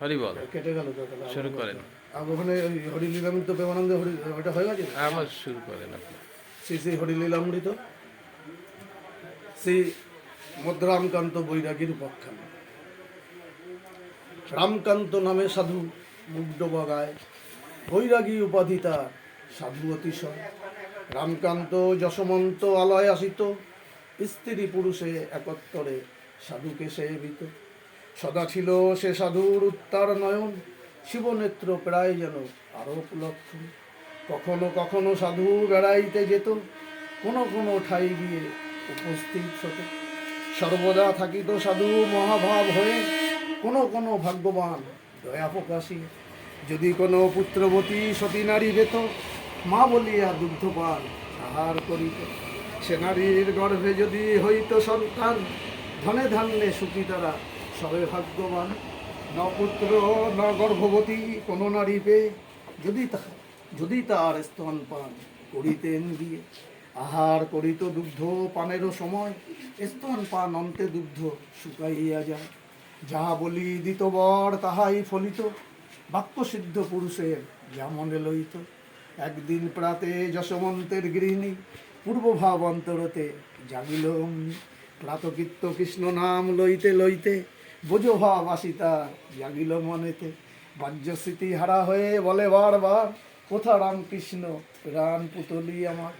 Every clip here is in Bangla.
হরি বল। কেটে গেল তো শুরু করেন। ওখানে ওই হরিলীলামৃত প্রেমানন্দ হরি ওটা হয়ে গেছে? আমার শুরু করেন আপনি। শ্রী শ্রী হরিলীলামৃত শ্রী মদ্রামকান্ত বৈরাগীর উপাখ্যান। রামকান্ত নামে সাধু মুগ্ধ বগায় বৈরাগী উপাধি তার সাধু অতিশয়। রামকান্ত যশমন্ত আলয় আসিত স্ত্রী পুরুষে একত্তরে সাধুকে সেবিত। সদা ছিল সে সাধুর উত্তার নয়ন, শিবনেত্র প্রায় যেন আরোপ লক্ষণ কখনো কখনো সাধু বেড়াইতে যেত, কোনো কোনো ঠাই গিয়ে উপস্থিত হতো। সর্বদা থাকিত সাধু মহাভাব হয়ে কোনো কোনো ভাগ্যবান দয়া প্রকাশী। যদি কোনো পুত্রবতী সতী নারী বেত মা বলিয়া দুগ্ধপান আহার করিত। সে নারীর গর্ভে যদি হইত সন্তান, ধনে ধান্যে সুখী তারা সবে ভাগ্যবান। ন পুত্র ন গর্ভবতী, কোনো নারী পেয়ে যদি তা যদি তার স্তন পান করিতেন দিয়ে আহার করিত দুগ্ধ, পানেরও সময়। স্তন পান অন্তে দুগ্ধ শুকাইয়া যায়। যাহা বলি দিত বর তাহাই ফলিত। বাক্যসিদ্ধ পুরুষের যেমন লইত। একদিন প্রাতে যশমন্তের গৃহিণী পূর্বভাব অন্তরতে জাগিল প্রাতকৃত্য কৃষ্ণ নাম লইতে লইতে বোঝো ভাব আসিতা জাগিল মনেতে। বাহ্যস্মৃতি হারা হয়ে বলে বারবার কোথা রামকৃষ্ণ? রাম পুতলি আমার।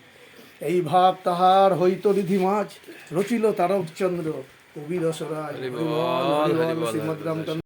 এই ভাব তাহার হইত রিধি মাছ রচিল তারকচন্দ্র কবি রসরাজ হরি বল, হরি বল, শ্রীমদ রামচন্দ্র।